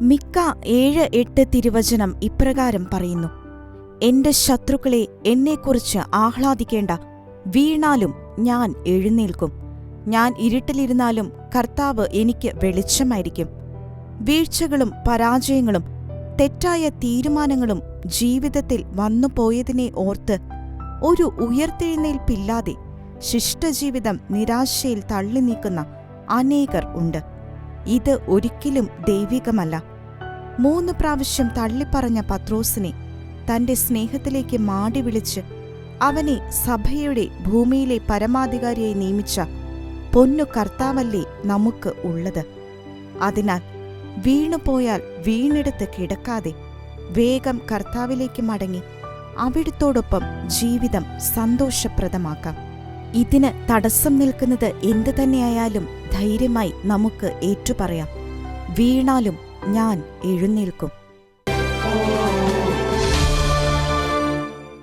മിക്ക ഏഴ് എട്ട് തിരുവചനം ഇപ്രകാരം പറയുന്നു. എന്റെ ശത്രുക്കളെ എന്നെക്കുറിച്ച് ആഹ്ലാദിക്കേണ്ട. വീണാലും ഞാൻ എഴുന്നേൽക്കും. ഞാൻ ഇരുട്ടിലിരുന്നാലും കർത്താവ് എനിക്ക് വെളിച്ചമായിരിക്കും. വീഴ്ചകളും പരാജയങ്ങളും തെറ്റായ തീരുമാനങ്ങളും ജീവിതത്തിൽ വന്നുപോയതിനെ ഓർത്ത് ഒരു ഉയർത്തെഴുന്നേൽപ്പില്ലാതെ ശിഷ്ടജീവിതം നിരാശയിൽ തള്ളി നീക്കുന്ന അനേകർ ഉണ്ട്. ഇത് ഒരിക്കലും ദൈവികമല്ല. മൂന്ന് പ്രാവശ്യം തള്ളിപ്പറഞ്ഞ പത്രോസിനെ തന്റെ സ്നേഹത്തിലേക്ക് മാടി വിളിച്ച് അവനെ സഭയുടെ ഭൂമിയിലെ പരമാധികാരിയായി നിയമിച്ച പൊന്നു കർത്താവല്ലേ നമുക്ക് ഉള്ളത്? അതിനാൽ വീണുപോയാൽ വീണെടുത്ത് കിടക്കാതെ വേഗം കർത്താവിലേക്ക് മടങ്ങി അവിടുത്തോടൊപ്പം ജീവിതം സന്തോഷപ്രദമാക്കാം. ഇതിന് തടസ്സം നിൽക്കുന്നത് എന്തു തന്നെയായാലും ധൈര്യമായി നമുക്ക് ഏറ്റുപറയാം. വീണാലും ഞാൻ എഴുന്നേൽക്കും.